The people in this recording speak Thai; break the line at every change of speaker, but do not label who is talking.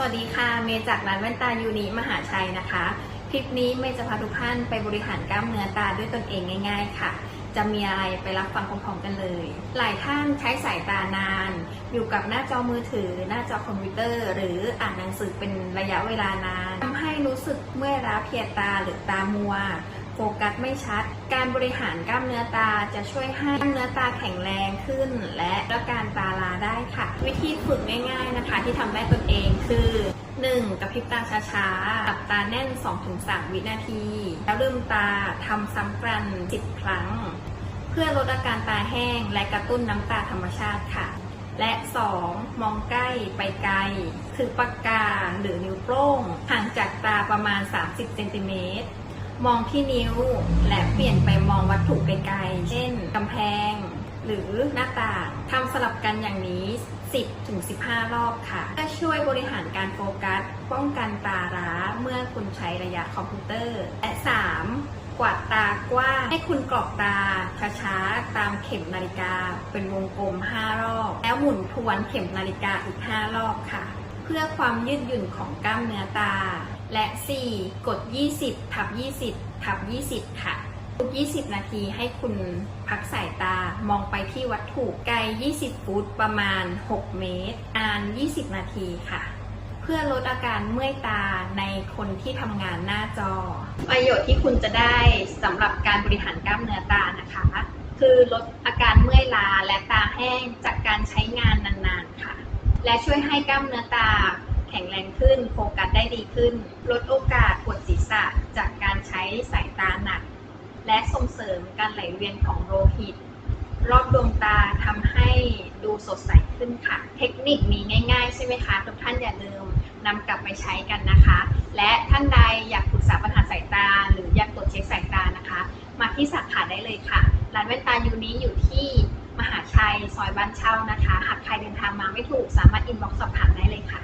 สวัสดีค่ะ เมย์จากร้านแว่นตายูนิมหาชัยนะคะ คลิปนี้เมย์จะพาทุกท่านไปบริหารกล้ามเนื้อตาด้วยตนเองง่าย ๆ ค่ะ จะมีอะไรไปรับฟังพร้อมๆกันเลย หลายท่านใช้สายตานาน อยู่กับหน้าจอมือถือ หน้าจอคอมพิวเตอร์ หรืออ่านหนังสือเป็นระยะเวลานานทำให้รู้สึกเมื่อยล้าเพียตาหรือตามัว ฟกัสไม่ชัด การบริหารกล้ามเนื้อตาจะช่วยให้กล้ามเนื้อตาแข็งแรงขึ้น และลดการตาลาได้ค่ะ วิธีฝึกง่ายๆนะคะ ที่ทำได้ตนเองคือ 1. กระพริบตาช้าๆหลับตาแน่น 2-3 วินาที แล้วลืมตาทำซ้ำกัน10 ครั้ง เพื่อลดอาการตาแห้งและกระตุ้นน้ำตาธรรมชาติค่ะ และ 2. มองใกล้ไปไกลคือปากกาหรือนิ้วโป้งห่างจากตาประมาณ 30เซนติเมตร มองที่นิ้ว และเปลี่ยนไปมองวัตถุไกลๆ เช่นกำแพง หรือหน้าต่างทำสลับกันอย่างนี้ 10-15 รอบค่ะเพื่อช่วยบริหารการโฟกัส ป้องกันตาร้าเมื่อคุณใช้ระยะคอมพิวเตอร์ และ 3. กวาดตากว้างให้คุณกรอกตาช้าๆตามเข็มนาฬิกา เป็นวงกลม 5 รอบ แล้วหมุนทวนเข็มนาฬิกาอีก 5 รอบค่ะ พื่อความยืดหยุ่นของกล้ามเนื้อตา และ 4. กด 20 ทับ 20 ทับ 20 ค่ะ ทุก 20 นาทีให้คุณพักสายตามองไปที่วัตถุไกล 20 ฟุตประมาณ 6 เมตร อ่าน 20 นาทีค่ะ เพื่อลดอาการเมื่อยตาในคนที่ทำงานหน้าจอ ประโยชน์ที่คุณจะได้สำหรับการบริหารกล้ามเนื้อตานะคะคือลดอาการเมื่อยล้าและตาแห้งจากการใช้งานนานๆค่ะ และช่วยให้กล้ามเนื้อตาแข็งแรงขึ้น โฟกัสได้ดีขึ้น ลดโอกาสปวดศีรษะจากการใช้สายตาหนัก และส่งเสริมการไหลเวียนของโลหิต รอบดวงตาทำให้ดูสดใสขึ้นค่ะ เทคนิคนี้ง่ายๆ ใช่ไหมคะ ทุกท่านอย่าลืมนำกลับไปใช้กันนะคะ และท่านใดอยากปรึกษาปัญหาสายตา หรืออยากตรวจเช็คสายตานะคะ มาที่สาขาได้เลยค่ะ ร้านแว่นตายูนี้อยู่ที่ มหาชัย ซอยบ้านเช่านะคะ หากใครเดินทางมาไม่ถูกสามารถอินบ็อกซ์สอบถามได้เลยค่ะ